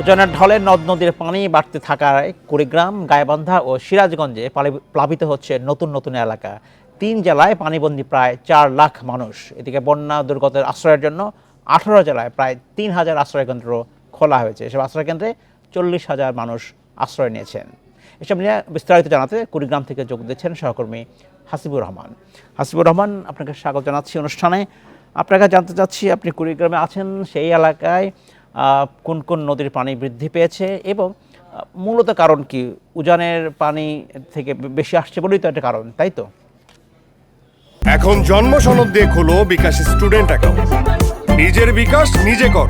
উজানের ঢলে নদ নদীর পানি বাড়তে থাকায় কুড়িগ্রাম, গাইবান্ধা ও সিরাজগঞ্জে প্লাবিত হচ্ছে নতুন নতুন এলাকা। তিন জেলায় পানিবন্দী প্রায় চার লাখ মানুষ। এদিকে বন্যা দুর্গতের আশ্রয়ের জন্য আঠারো জেলায় প্রায় তিন হাজার আশ্রয়কেন্দ্র খোলা হয়েছে। এসব আশ্রয়কেন্দ্রে চল্লিশ হাজার মানুষ আশ্রয় নিয়েছেন। এসব নিয়ে বিস্তারিত জানাতে কুড়িগ্রাম থেকে যোগ দিচ্ছেন সহকর্মী হাসিবুর রহমান। হাসিবুর রহমান, আপনাকে স্বাগত জানাচ্ছি অনুষ্ঠানে। আপনাকে জানতে চাচ্ছি, আপনি কুড়িগ্রামে আছেন, সেই এলাকায় কোন কোন নদীর পানি বৃদ্ধি পেয়েছে এবং মূলত কারণ কি? উজানের পানি থেকে বেশি আসছে বলেই তো একটা কারণ, তাই তো? এখন জন্ম সনদ দিয়ে খোলো বিকাশ স্টুডেন্ট অ্যাকাউন্ট। নিজের বিকাশ নিজে কর।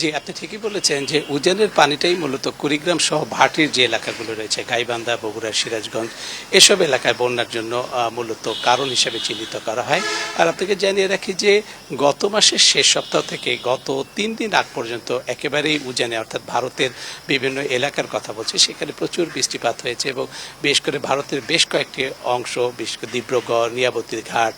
জি, আপনি ঠিকই বলেছেন যে উজানের পানিটাই মূলত কুড়িগ্রাম সহ ভাটির যে এলাকাগুলো রয়েছে, গাইবান্ধা, বগুড়া, সিরাজগঞ্জ, এসব এলাকায় বন্যার জন্য মূলত কারণ হিসেবে চিহ্নিত করা হয়। আর আপনাকে জানিয়ে রাখি যে গত মাসের শেষ সপ্তাহ থেকে গত তিন দিন আগ পর্যন্ত একেবারেই উজানে, অর্থাৎ ভারতের বিভিন্ন এলাকার কথা বলছি, সেখানে প্রচুর বৃষ্টিপাত হয়েছে এবং বেশ করে ভারতের বেশ কয়েকটি অংশ, বিশেষ করে দিব্রগড় নিয়াবতীর ঘাট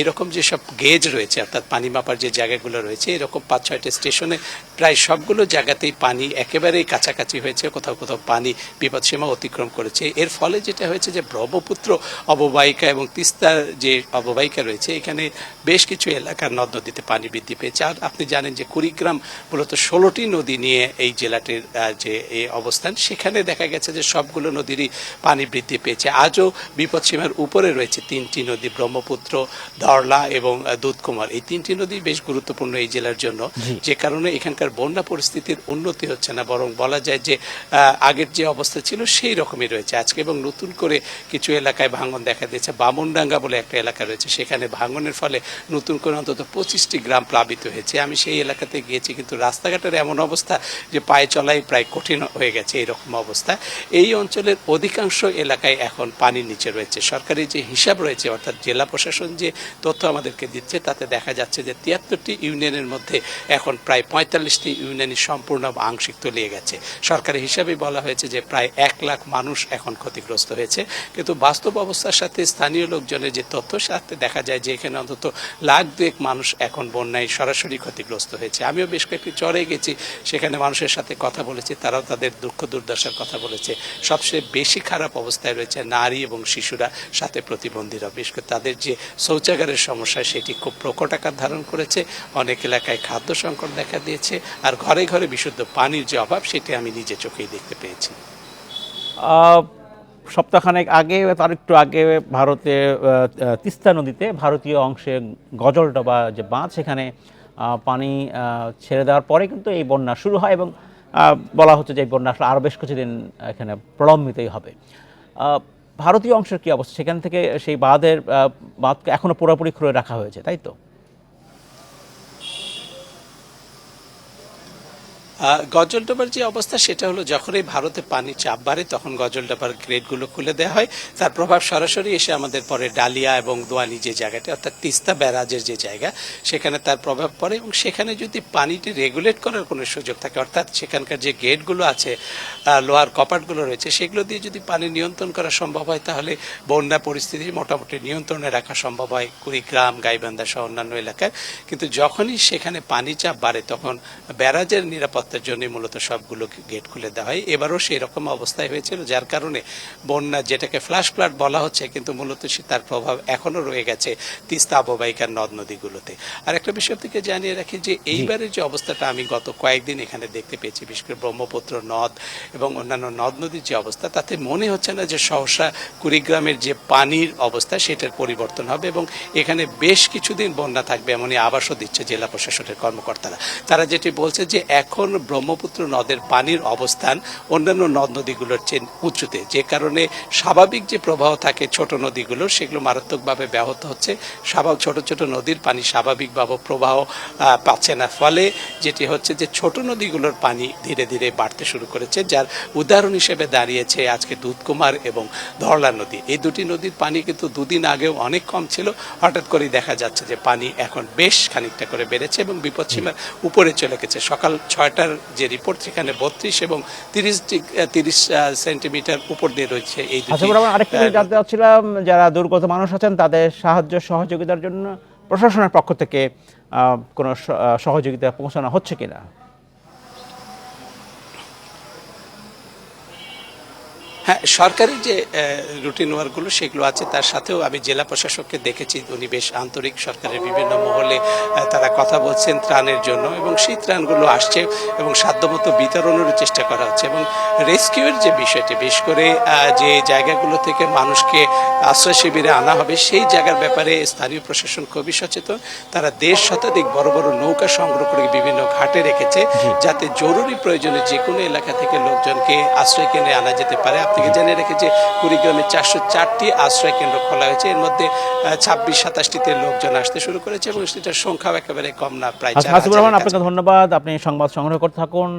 এরকম যেসব গেজ রয়েছে, অর্থাৎ পানি মাপার যে জায়গাগুলো রয়েছে, এরকম পাঁচ ছয়টা স্টেশনে প্রায় সবগুলো জায়গাতেই পানি একেবারেই কাছাকাছি হয়েছে কোথাও কোথাও পানি বিপদসীমা অতিক্রম করেছে। এর ফলে যেটা হয়েছে যে ব্রহ্মপুত্র অববাহিকা এবং তিস্তার যে অববাহিকা রয়েছে এখানে বেশ কিছু এলাকার নদ নদীতে পানি বৃদ্ধি পেয়েছে। আর আপনি জানেন যে কুড়িগ্রাম মূলত ষোলোটি নদী নিয়ে এই জেলাটির যে এই অবস্থান সেখানে দেখা গেছে যে সবগুলো নদীরই পানি বৃদ্ধি পেয়েছে। আজও বিপদসীমার উপরে রয়েছে তিনটি নদী ব্রহ্মপুত্র ধরলা এবং দুধকুমার। এই তিনটি নদী বেশ গুরুত্বপূর্ণ এই জেলার জন্য। যে কারণে এখানকার বন্যা পরিস্থিতির উন্নতি হচ্ছে না, বরং বলা যায় যে আগের যে অবস্থা ছিল সেই রকমই রয়েছে। আজকে এবং নতুন করে কিছু এলাকায় ভাঙন দেখা দিয়েছে। বামনডাঙ্গা বলে একটা এলাকা রয়েছে। সেখানে ভাঙনের ফলে নতুন করে অন্তত পঁচিশটি গ্রাম প্লাবিত হয়েছে। আমি সেই এলাকাতে গিয়েছি, কিন্তু রাস্তাঘাটের এমন অবস্থা যে পায়ে চলাই প্রায় কঠিন হয়ে গেছে এরকম অবস্থা। এই অঞ্চলের অধিকাংশ এলাকায় এখন পানির নিচে রয়েছে। সরকারি যে হিসাব রয়েছে, অর্থাৎ জেলা প্রশাসন যে তথ্য আমাদেরকে দিচ্ছে, তাতে দেখা যাচ্ছে যে তিয়াত্তরটি ইউনিয়নের মধ্যে এখন প্রায় পঁয়তাল্লিশটি ইউনিয়নই সম্পূর্ণ বা আংশিক তলিয়ে গেছে। সরকারি হিসাবে বলা হয়েছে যে প্রায় এক লাখ মানুষ এখন ক্ষতিগ্রস্ত হয়েছে। কিন্তু বাস্তব অবস্থার সাথে স্থানীয় লোকজনের যে তথ্য, সাথে দেখা যায় যে এখানে অন্তত লাখ দুয়েক মানুষ এখন বন্যায় সরাসরি ক্ষতিগ্রস্ত হয়েছে। আমিও বেশ কয়েকটি চরে গেছি, সেখানে মানুষের সাথে কথা বলেছি, তারাও তাদের দুঃখ দুর্দশার কথা বলেছে। সবচেয়ে বেশি খারাপ অবস্থায় রয়েছে নারী এবং শিশুরা, সাথে প্রতিবন্ধীরা বিশেষ করে তাদের যে শৌচাগারের সমস্যা, সেটি খুব প্রকট আকার ধারণ করেছে। অনেক এলাকায় খাদ্য সংকট দেখা দিয়েছে। আর ঘরে ঘরে বিশুদ্ধ পানির যে অভাব, সেটি আমি নিজে চোখেই দেখতে পেয়েছি। সপ্তাহখানেক আগে, তার একটু আগে ভারতে তিস্তা নদীতে ভারতীয় অংশে গজলডোবা যে বাঁধ, সেখানে পানি ছেড়ে দেওয়ার পরে কিন্তু এই বন্যা শুরু হয় এবং বলা হচ্ছে যে এই বন্যা আসলে আরও বেশ কিছুদিন এখানে প্রলম্বিতই হবে। ভারতীয় অংশের কী অবস্থা? সেখান থেকে সেই বাঁধের বাঁধকে এখনও পুরোপুরি খুলে রাখা হয়েছে, তাই তো? গজলডোবার যে অবস্থা, সেটা হলো যখন এই ভারতে পানি চাপ বাড়ে, তখন গজলডোবার গ্রেডগুলো খুলে দেওয়া হয়। তার প্রভাব সরাসরি এসে আমাদের পরে ডালিয়া এবং দোয়ালি যে জায়গাটা, অর্থাৎ তিস্তা ব্যারাজের যে জায়গা, সেখানে তার প্রভাব পড়ে এবং সেখানে যদি পানিটি রেগুলেট করার কোনো সুযোগ থাকে, অর্থাৎ সেখানকার যে গেটগুলো আছে লোহার কপাটগুলো রয়েছে, সেগুলো দিয়ে যদি পানি নিয়ন্ত্রণ করা সম্ভব হয়, তাহলে বন্যা পরিস্থিতি মোটামুটি নিয়ন্ত্রণে রাখা সম্ভব হয় কুড়িগ্রাম, গাইবান্ধা সহ অন্যান্য এলাকায়। কিন্তু যখনই সেখানে পানি চাপ বাড়ে, তখন ব্যারাজের নিরাপত্তার জন্য মূলত সবগুলো গেট খুলে দেওয়া হয়। এবারও সেই রকম অবস্থায় হয়েছিল যার কারণে বন্যা যেটাকে ফ্লাশ ফ্লাড বলা হচ্ছে কিন্তু মূলত সে তার প্রভাব এখনও রয়ে গেছে তিস্তা অববাহিকার নদ নদীগুলোতে। আর একটা বিষয় থেকে জানিয়ে রাখি যে এইবারের যে অবস্থাটা আমি গত কয়েকদিন এখানে দেখতে পেয়েছি বিশেষ করে ব্রহ্মপুত্র নদ এবং অন্যান্য নদ নদীর যে অবস্থা তাতে মনে হচ্ছে না যে সহসা কুড়িগ্রামের যে পানির অবস্থা সেটার পরিবর্তন হবে এবং এখানে বেশ কিছুদিন বন্যা থাকবে এমনই আবাসও দিচ্ছে জেলা প্রশাসনের কর্মকর্তারা। তারা যেটি বলছে যে এখন ব্রহ্মপুত্র নদের পানির অবস্থান অন্যান্য নদ নদীগুলোর চেয়ে উঁচুতে। যে কারণে স্বাভাবিক যে প্রবাহ থাকে ছোট নদীগুলোর, সেগুলো মারাত্মকভাবে ব্যাহত হচ্ছে। স্বাভাবিক ছোট ছোট নদীর পানি স্বাভাবিকভাবে প্রবাহ পাচ্ছে না। ফলে যেটি হচ্ছে যে ছোট নদীগুলোর পানি ধীরে ধীরে বাড়তে শুরু করেছে, যার উদাহরণ হিসেবে দাঁড়িয়েছে আজকে দুধকুমার এবং ধরলা নদী। এই দুটি নদীর পানি কিন্তু দুদিন আগেও অনেক কম ছিল। হঠাৎ করেই দেখা যাচ্ছে যে পানি এখন বেশ খানিকটা করে বেড়েছে এবং বিপদসীমার উপরে চলে গেছে। সকাল ছয়টার যে রিপোর্ট সেখানে বত্রিশ এবং তিরিশ তিরিশ সেন্টিমিটার উপর দিয়ে রয়েছে এই আচ্ছা আরেকটু জানতে চাচ্ছিলাম যারা দুর্গত মানুষ আছেন তাদের সাহায্য সহযোগিতার জন্য প্রশাসনের পক্ষ থেকে আহ, কোনো সহযোগিতা পৌঁছানো হচ্ছে কিনা? হ্যাঁ সরকারি যে রুটিন ওয়ার্কগুলো সেগুলো আছে তার সাথেও আমি জেলা প্রশাসককে দেখেছি উনি বেশ আন্তরিক সরকারের বিভিন্ন মহলে তারা কথা বলছেন ত্রাণের জন্য এবং সেই ত্রাণগুলো আসছে এবং সাধ্যমতো বিতরণেরও চেষ্টা করা হচ্ছে এবং রেস্কিউয়ের যে বিষয়টি বিশেষ করে যে জায়গাগুলো থেকে মানুষকে আশ্রয় শিবিরে আনা হবে সেই জায়গার ব্যাপারে স্থানীয় প্রশাসন খুবই সচেতন। তারা দেড় শতাধিক বড় বড় নৌকা সংগ্রহ করে বিভিন্ন ঘাটে রেখেছে যাতে জরুরি প্রয়োজনে যে কোনো এলাকা থেকে লোকজনকে আশ্রয় কেন্দ্রে আনা যেতে পারে। আপনাকে জেনে রেখেছে কুড়িগ্রামে চারশো চারটি আশ্রয় কেন্দ্র খোলা হয়েছে। এর মধ্যে ছাব্বিশ সাতাশটিতে লোকজন আসতে শুরু করেছে এবং সেটার সংখ্যাও একেবারে কম না প্রায় হাসিবুর রহমান আপনাকে ধন্যবাদ। আপনি সংবাদ সংগ্রহ করতে থাকুন।